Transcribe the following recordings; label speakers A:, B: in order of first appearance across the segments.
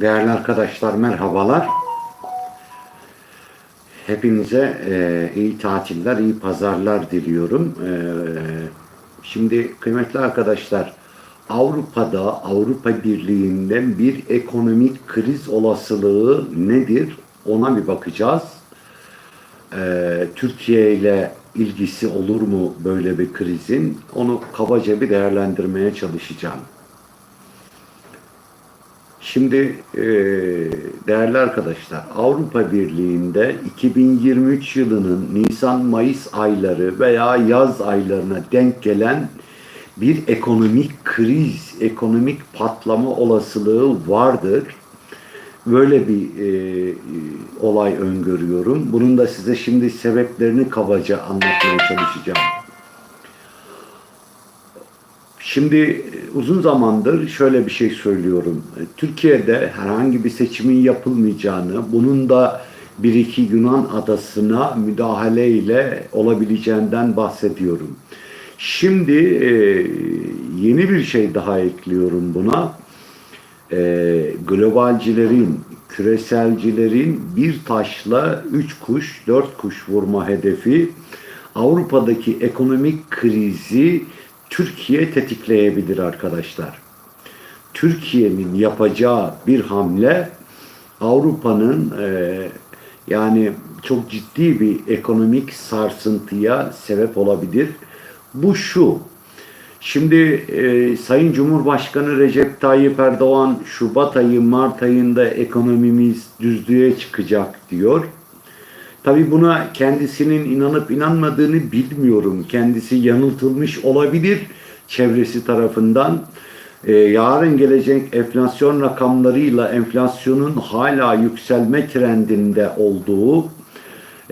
A: Değerli arkadaşlar merhabalar. Hepinize e, iyi tatiller, iyi pazarlar diliyorum. E, şimdi kıymetli arkadaşlar Avrupa'da Avrupa Birliği'nden bir ekonomik kriz olasılığı nedir? Ona bir bakacağız. E, Türkiye ile ilgisi olur mu böyle bir krizin? Onu kabaca bir değerlendirmeye çalışacağım. Şimdi e, değerli arkadaşlar Avrupa Birliği'nde 2023 yılının Nisan-Mayıs ayları veya yaz aylarına denk gelen bir ekonomik kriz, ekonomik patlama olasılığı vardır. Böyle bir e, olay öngörüyorum. Bunun da size şimdi sebeplerini kabaca anlatmaya çalışacağım. Şimdi uzun zamandır şöyle bir şey söylüyorum. Türkiye'de herhangi bir seçimin yapılmayacağını, bunun da bir iki Yunan adasına müdahale ile olabileceğinden bahsediyorum. Şimdi e, yeni bir şey daha ekliyorum buna. E, globalcilerin, küreselcilerin bir taşla üç kuş, dört kuş vurma hedefi Avrupa'daki ekonomik krizi Türkiye tetikleyebilir arkadaşlar. Türkiye'nin yapacağı bir hamle Avrupa'nın e, yani çok ciddi bir ekonomik sarsıntıya sebep olabilir. Bu şu. Şimdi e, Sayın Cumhurbaşkanı Recep Tayyip Erdoğan Şubat ayı Mart ayında ekonomimiz düzlüğe çıkacak diyor. Tabi buna kendisinin inanıp inanmadığını bilmiyorum. Kendisi yanıltılmış olabilir çevresi tarafından. Ee, yarın gelecek enflasyon rakamlarıyla enflasyonun hala yükselme trendinde olduğu,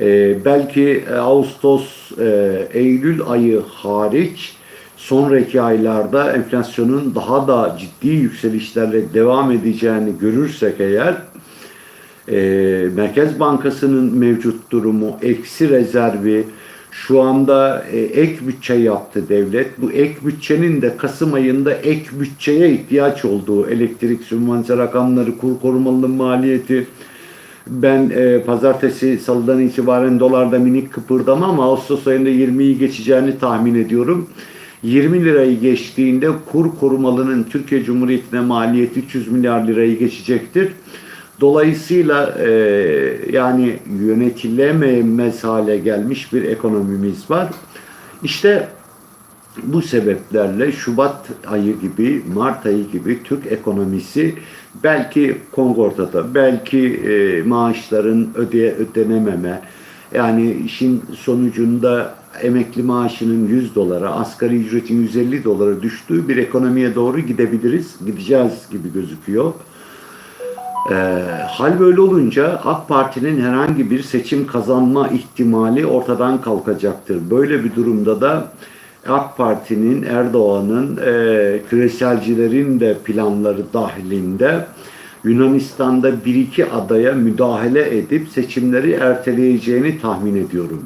A: e, belki Ağustos, e, Eylül ayı hariç sonraki aylarda enflasyonun daha da ciddi yükselişlerle devam edeceğini görürsek eğer, e, Merkez Bankası'nın mevcut durumu, eksi rezervi, şu anda e, ek bütçe yaptı devlet. Bu ek bütçenin de Kasım ayında ek bütçeye ihtiyaç olduğu elektrik sübvanse rakamları, kur korumalının maliyeti. Ben e, pazartesi salıdan itibaren dolarda minik kıpırdama ama Ağustos ayında 20'yi geçeceğini tahmin ediyorum. 20 lirayı geçtiğinde kur korumalının Türkiye Cumhuriyeti'ne maliyeti 300 milyar lirayı geçecektir. Dolayısıyla e, yani yönetilememez hale gelmiş bir ekonomimiz var. İşte bu sebeplerle Şubat ayı gibi, Mart ayı gibi Türk ekonomisi belki kongortada, belki e, maaşların ödeye ödenememe, yani işin sonucunda emekli maaşının 100 dolara, asgari ücretin 150 dolara düştüğü bir ekonomiye doğru gidebiliriz, gideceğiz gibi gözüküyor. E, hal böyle olunca AK Parti'nin herhangi bir seçim kazanma ihtimali ortadan kalkacaktır. Böyle bir durumda da AK Parti'nin, Erdoğan'ın, e, küreselcilerin de planları dahilinde Yunanistan'da bir iki adaya müdahale edip seçimleri erteleyeceğini tahmin ediyorum.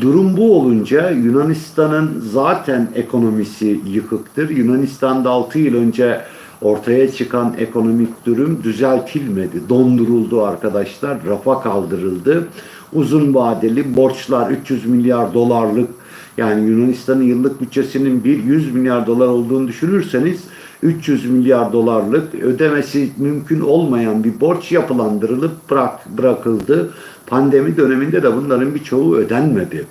A: Durum bu olunca Yunanistan'ın zaten ekonomisi yıkıktır. Yunanistan'da 6 yıl önce ortaya çıkan ekonomik durum düzeltilmedi. Donduruldu arkadaşlar, rafa kaldırıldı. Uzun vadeli borçlar 300 milyar dolarlık yani Yunanistan'ın yıllık bütçesinin bir 100 milyar dolar olduğunu düşünürseniz 300 milyar dolarlık ödemesi mümkün olmayan bir borç yapılandırılıp bırak, bırakıldı. Pandemi döneminde de bunların birçoğu ödenmedi.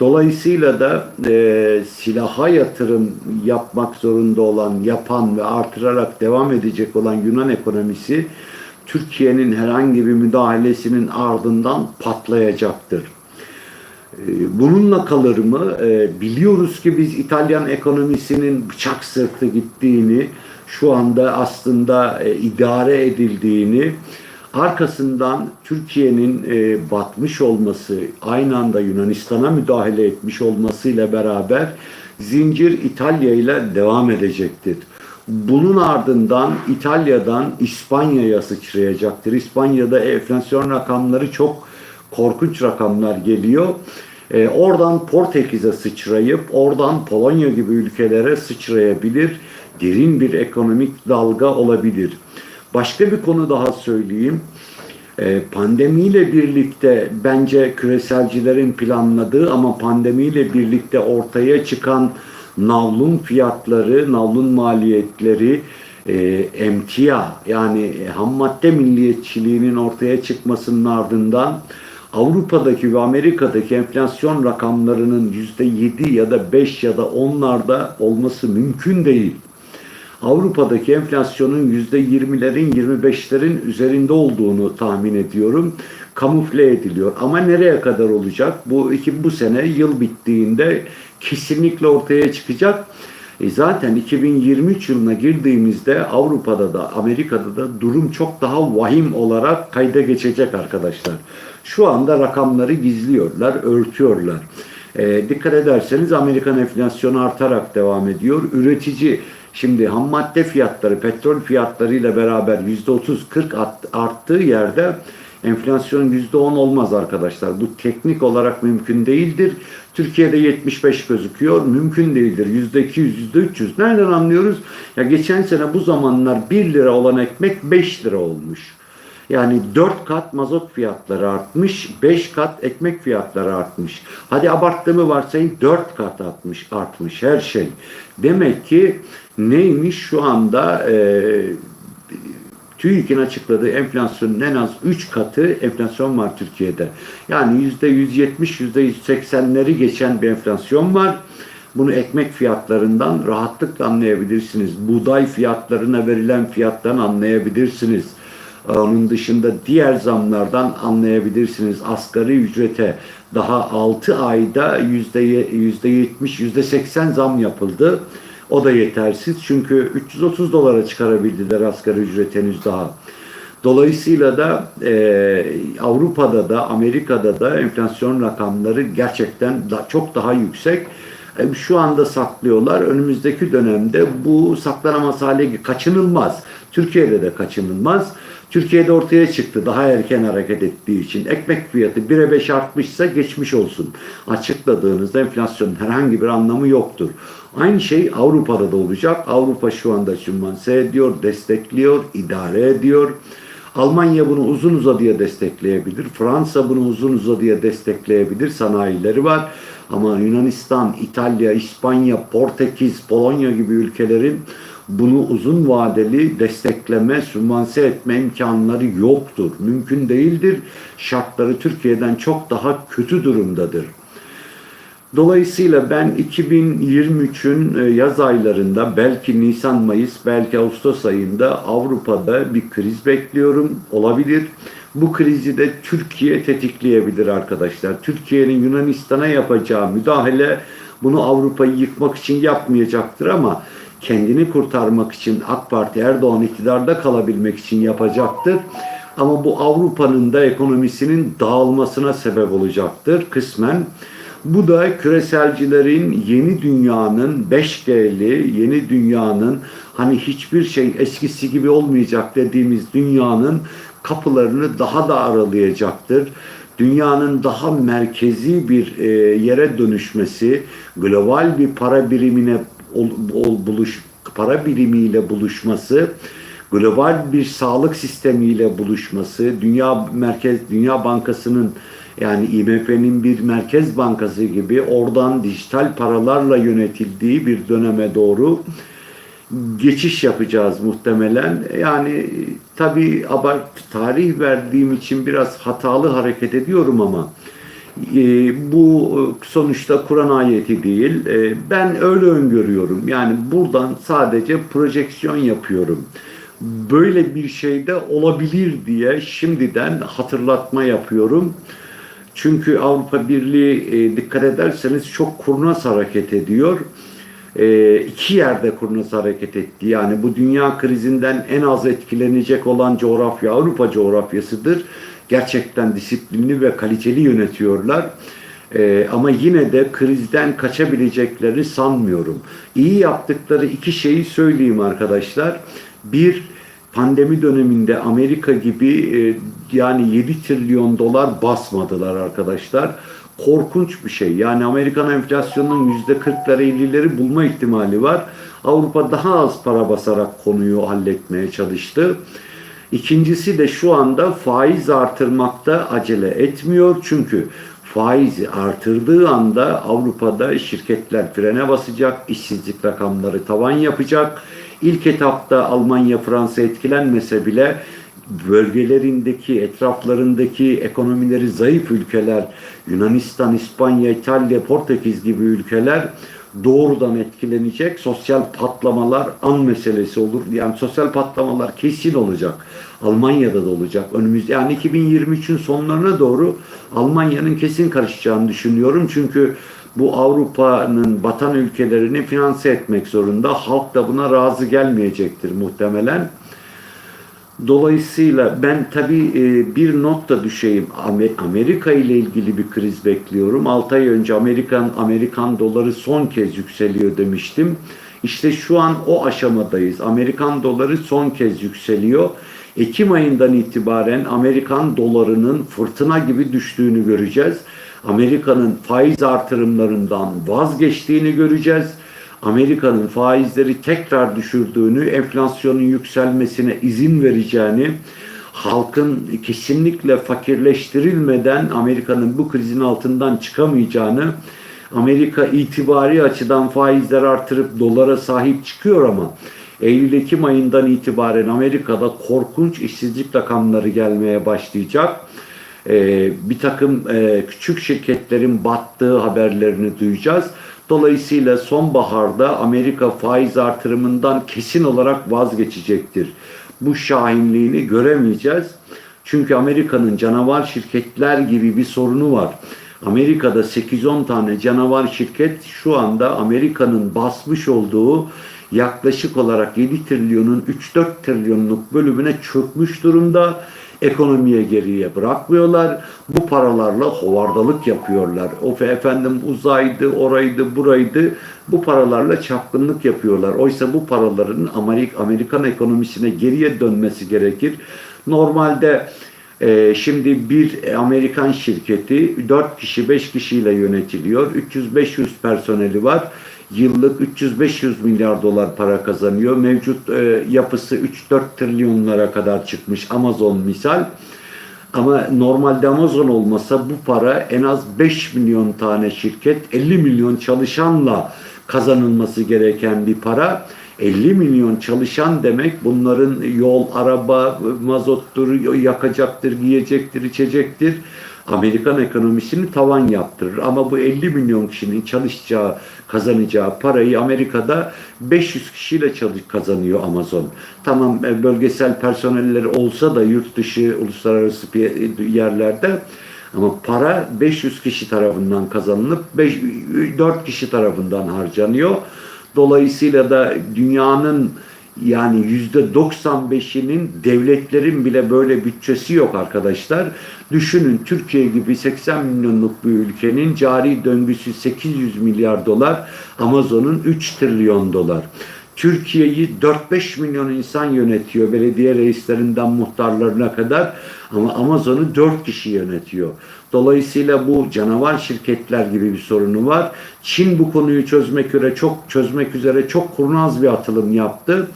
A: Dolayısıyla da e, silaha yatırım yapmak zorunda olan, yapan ve artırarak devam edecek olan Yunan ekonomisi Türkiye'nin herhangi bir müdahalesinin ardından patlayacaktır. E, bununla kalır mı? E, biliyoruz ki biz İtalyan ekonomisinin bıçak sırtı gittiğini, şu anda aslında e, idare edildiğini, arkasından Türkiye'nin e, batmış olması, aynı anda Yunanistan'a müdahale etmiş olmasıyla beraber zincir İtalya ile devam edecektir. Bunun ardından İtalya'dan İspanya'ya sıçrayacaktır. İspanya'da enflasyon rakamları çok korkunç rakamlar geliyor. E, oradan Portekiz'e sıçrayıp oradan Polonya gibi ülkelere sıçrayabilir. Derin bir ekonomik dalga olabilir. Başka bir konu daha söyleyeyim. Ee, pandemiyle birlikte bence küreselcilerin planladığı ama pandemiyle birlikte ortaya çıkan navlun fiyatları, navlun maliyetleri, e, emtia yani ham madde milliyetçiliğinin ortaya çıkmasının ardından Avrupa'daki ve Amerika'daki enflasyon rakamlarının yüzde yedi ya da beş ya da onlarda olması mümkün değil. Avrupa'daki enflasyonun yüzde yirmilerin, yirmi beşlerin üzerinde olduğunu tahmin ediyorum. Kamufle ediliyor. Ama nereye kadar olacak? Bu iki bu sene yıl bittiğinde kesinlikle ortaya çıkacak. E zaten 2023 yılına girdiğimizde Avrupa'da da Amerika'da da durum çok daha vahim olarak kayda geçecek arkadaşlar. Şu anda rakamları gizliyorlar, örtüyorlar. E, dikkat ederseniz Amerikan enflasyonu artarak devam ediyor. Üretici şimdi ham madde fiyatları, petrol fiyatlarıyla beraber %30-40 art- arttığı yerde enflasyon %10 olmaz arkadaşlar. Bu teknik olarak mümkün değildir. Türkiye'de 75 gözüküyor. Mümkün değildir. %200, %300. Nereden anlıyoruz? Ya geçen sene bu zamanlar 1 lira olan ekmek 5 lira olmuş. Yani 4 kat mazot fiyatları artmış, 5 kat ekmek fiyatları artmış. Hadi abarttığımı varsayın 4 kat artmış, artmış her şey. Demek ki neymiş şu anda e, TÜİK'in açıkladığı enflasyonun en az 3 katı enflasyon var Türkiye'de. Yani %170, %180'leri geçen bir enflasyon var. Bunu ekmek fiyatlarından rahatlıkla anlayabilirsiniz. Buğday fiyatlarına verilen fiyattan anlayabilirsiniz. Onun dışında diğer zamlardan anlayabilirsiniz. Asgari ücrete daha 6 ayda %70, %80 zam yapıldı. O da yetersiz çünkü 330 dolara çıkarabildiler asgari ücret henüz daha. Dolayısıyla da e, Avrupa'da da Amerika'da da enflasyon rakamları gerçekten da, çok daha yüksek. E, şu anda saklıyorlar. Önümüzdeki dönemde bu saklanamaz hale kaçınılmaz. Türkiye'de de kaçınılmaz. Türkiye'de ortaya çıktı daha erken hareket ettiği için. Ekmek fiyatı 1'e 5 artmışsa geçmiş olsun. Açıkladığınızda enflasyonun herhangi bir anlamı yoktur. Aynı şey Avrupa'da da olacak. Avrupa şu anda sübvanse ediyor, destekliyor, idare ediyor. Almanya bunu uzun uzadıya destekleyebilir. Fransa bunu uzun uzadıya destekleyebilir. Sanayileri var. Ama Yunanistan, İtalya, İspanya, Portekiz, Polonya gibi ülkelerin bunu uzun vadeli destekleme, sübvanse etme imkanları yoktur. Mümkün değildir. Şartları Türkiye'den çok daha kötü durumdadır. Dolayısıyla ben 2023'ün e, yaz aylarında belki Nisan, Mayıs, belki Ağustos ayında Avrupa'da bir kriz bekliyorum. Olabilir. Bu krizi de Türkiye tetikleyebilir arkadaşlar. Türkiye'nin Yunanistan'a yapacağı müdahale bunu Avrupa'yı yıkmak için yapmayacaktır ama kendini kurtarmak için AK Parti Erdoğan iktidarda kalabilmek için yapacaktır. Ama bu Avrupa'nın da ekonomisinin dağılmasına sebep olacaktır kısmen. Bu da küreselcilerin yeni dünyanın 5G'li yeni dünyanın hani hiçbir şey eskisi gibi olmayacak dediğimiz dünyanın kapılarını daha da aralayacaktır. Dünyanın daha merkezi bir e, yere dönüşmesi, global bir para birimine buluş para birimiyle buluşması, global bir sağlık sistemiyle buluşması, Dünya Merkez Dünya Bankası'nın yani IMF'nin bir merkez bankası gibi oradan dijital paralarla yönetildiği bir döneme doğru geçiş yapacağız muhtemelen. Yani tabii abart tarih verdiğim için biraz hatalı hareket ediyorum ama e, bu sonuçta Kur'an ayeti değil. E, ben öyle öngörüyorum. Yani buradan sadece projeksiyon yapıyorum. Böyle bir şey de olabilir diye şimdiden hatırlatma yapıyorum. Çünkü Avrupa Birliği e, dikkat ederseniz çok kurnaz hareket ediyor. E, iki yerde kurnaz hareket etti. Yani bu dünya krizinden en az etkilenecek olan coğrafya Avrupa coğrafyasıdır. Gerçekten disiplinli ve kaliteli yönetiyorlar. E, ama yine de krizden kaçabileceklerini sanmıyorum. İyi yaptıkları iki şeyi söyleyeyim arkadaşlar. Bir, pandemi döneminde Amerika gibi e, yani 7 trilyon dolar basmadılar arkadaşlar. Korkunç bir şey. Yani Amerikan enflasyonunun %40'ları 50'leri bulma ihtimali var. Avrupa daha az para basarak konuyu halletmeye çalıştı. İkincisi de şu anda faiz artırmakta acele etmiyor. Çünkü faizi artırdığı anda Avrupa'da şirketler frene basacak, işsizlik rakamları tavan yapacak. İlk etapta Almanya, Fransa etkilenmese bile bölgelerindeki, etraflarındaki ekonomileri zayıf ülkeler, Yunanistan, İspanya, İtalya, Portekiz gibi ülkeler doğrudan etkilenecek. Sosyal patlamalar an meselesi olur. Yani sosyal patlamalar kesin olacak. Almanya'da da olacak. Önümüz yani 2023'ün sonlarına doğru Almanya'nın kesin karışacağını düşünüyorum. Çünkü bu Avrupa'nın batan ülkelerini finanse etmek zorunda. Halk da buna razı gelmeyecektir muhtemelen. Dolayısıyla ben tabii e, bir not da düşeyim. Amerika ile ilgili bir kriz bekliyorum. 6 ay önce Amerikan Amerikan doları son kez yükseliyor demiştim. İşte şu an o aşamadayız. Amerikan doları son kez yükseliyor. Ekim ayından itibaren Amerikan dolarının fırtına gibi düştüğünü göreceğiz. Amerika'nın faiz artırımlarından vazgeçtiğini göreceğiz. Amerika'nın faizleri tekrar düşürdüğünü, enflasyonun yükselmesine izin vereceğini, halkın kesinlikle fakirleştirilmeden Amerika'nın bu krizin altından çıkamayacağını, Amerika itibari açıdan faizler artırıp dolara sahip çıkıyor ama Eylül-Ekim ayından itibaren Amerika'da korkunç işsizlik rakamları gelmeye başlayacak. Ee, bir takım e, küçük şirketlerin battığı haberlerini duyacağız. Dolayısıyla sonbaharda Amerika faiz artırımından kesin olarak vazgeçecektir. Bu şahinliğini göremeyeceğiz. Çünkü Amerika'nın canavar şirketler gibi bir sorunu var. Amerika'da 8-10 tane canavar şirket şu anda Amerika'nın basmış olduğu yaklaşık olarak 7 trilyonun 3-4 trilyonluk bölümüne çökmüş durumda ekonomiye geriye bırakmıyorlar. Bu paralarla hovardalık yapıyorlar. O efendim uzaydı, oraydı, buraydı. Bu paralarla çapkınlık yapıyorlar. Oysa bu paraların Amerik Amerikan ekonomisine geriye dönmesi gerekir. Normalde e, şimdi bir Amerikan şirketi 4 kişi 5 kişiyle yönetiliyor. 300-500 personeli var yıllık 300-500 milyar dolar para kazanıyor. Mevcut e, yapısı 3-4 trilyonlara kadar çıkmış Amazon misal. Ama normalde Amazon olmasa bu para en az 5 milyon tane şirket 50 milyon çalışanla kazanılması gereken bir para. 50 milyon çalışan demek bunların yol, araba, mazottur, yakacaktır, giyecektir, içecektir. Amerikan ekonomisini tavan yaptırır. Ama bu 50 milyon kişinin çalışacağı, kazanacağı parayı Amerika'da 500 kişiyle çalış kazanıyor Amazon. Tamam e, bölgesel personelleri olsa da yurt dışı, uluslararası yerlerde ama para 500 kişi tarafından kazanılıp 5, 4 kişi tarafından harcanıyor. Dolayısıyla da dünyanın yani yüzde 95'inin devletlerin bile böyle bütçesi yok arkadaşlar. Düşünün Türkiye gibi 80 milyonluk bir ülkenin cari döngüsü 800 milyar dolar, Amazon'un 3 trilyon dolar. Türkiye'yi 4-5 milyon insan yönetiyor belediye reislerinden muhtarlarına kadar ama Amazon'u 4 kişi yönetiyor. Dolayısıyla bu canavar şirketler gibi bir sorunu var. Çin bu konuyu çözmek üzere çok çözmek üzere çok kurnaz bir atılım yaptı.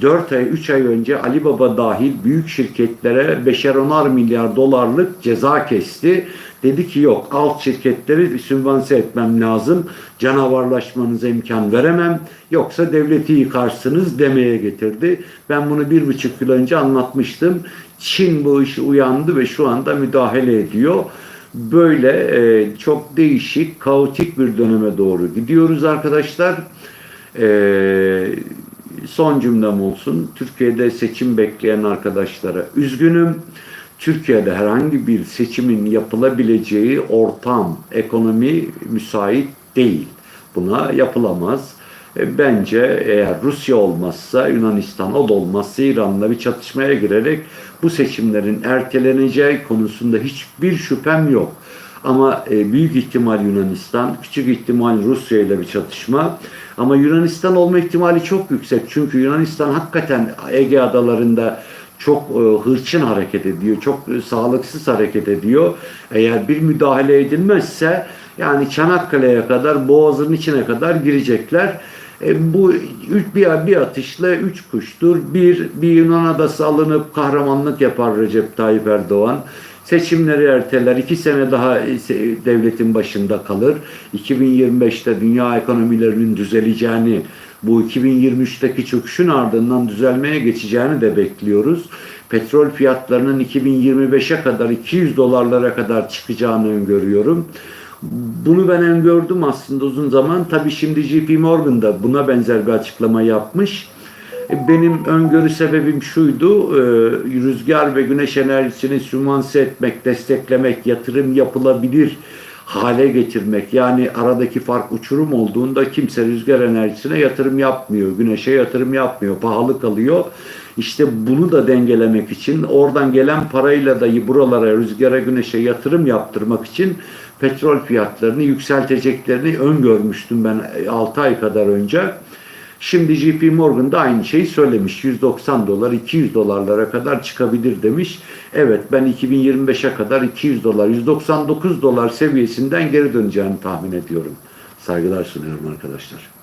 A: 4 ay 3 ay önce Alibaba dahil büyük şirketlere 5'er 10'ar milyar dolarlık ceza kesti. Dedi ki yok alt şirketleri sübvanse etmem lazım. Canavarlaşmanıza imkan veremem. Yoksa devleti yıkarsınız demeye getirdi. Ben bunu bir buçuk yıl önce anlatmıştım. Çin bu işi uyandı ve şu anda müdahale ediyor. Böyle e, çok değişik, kaotik bir döneme doğru gidiyoruz arkadaşlar. E, son cümlem olsun. Türkiye'de seçim bekleyen arkadaşlara üzgünüm. Türkiye'de herhangi bir seçimin yapılabileceği ortam, ekonomi müsait değil. Buna yapılamaz. E, bence eğer Rusya olmazsa, Yunanistan o da olmazsa İran'la bir çatışmaya girerek bu seçimlerin erteleneceği konusunda hiçbir şüphem yok. Ama e, büyük ihtimal Yunanistan, küçük ihtimal Rusya ile bir çatışma. Ama Yunanistan olma ihtimali çok yüksek. Çünkü Yunanistan hakikaten Ege adalarında çok e, hırçın hareket ediyor, çok sağlıksız hareket ediyor. Eğer bir müdahale edilmezse yani Çanakkale'ye kadar, Boğaz'ın içine kadar girecekler. E, bu üç, bir, bir atışla üç kuştur. Bir, bir Yunan adası alınıp kahramanlık yapar Recep Tayyip Erdoğan. Seçimleri erteler. iki sene daha e, devletin başında kalır. 2025'te dünya ekonomilerinin düzeleceğini, bu 2023'teki çöküşün ardından düzelmeye geçeceğini de bekliyoruz. Petrol fiyatlarının 2025'e kadar 200 dolarlara kadar çıkacağını öngörüyorum. Bunu ben öngördüm aslında uzun zaman. Tabii şimdi JP Morgan da buna benzer bir açıklama yapmış. E, Benim öngörü sebebim şuydu, e, rüzgar ve güneş enerjisini sümanse etmek, desteklemek, yatırım yapılabilir hale getirmek. Yani aradaki fark uçurum olduğunda kimse rüzgar enerjisine yatırım yapmıyor, güneşe yatırım yapmıyor, pahalı kalıyor. İşte bunu da dengelemek için oradan gelen parayla da buralara rüzgara güneşe yatırım yaptırmak için petrol fiyatlarını yükselteceklerini öngörmüştüm ben 6 ay kadar önce. Şimdi JP Morgan da aynı şeyi söylemiş. 190 dolar 200 dolarlara kadar çıkabilir demiş. Evet ben 2025'e kadar 200 dolar 199 dolar seviyesinden geri döneceğini tahmin ediyorum. Saygılar sunuyorum arkadaşlar.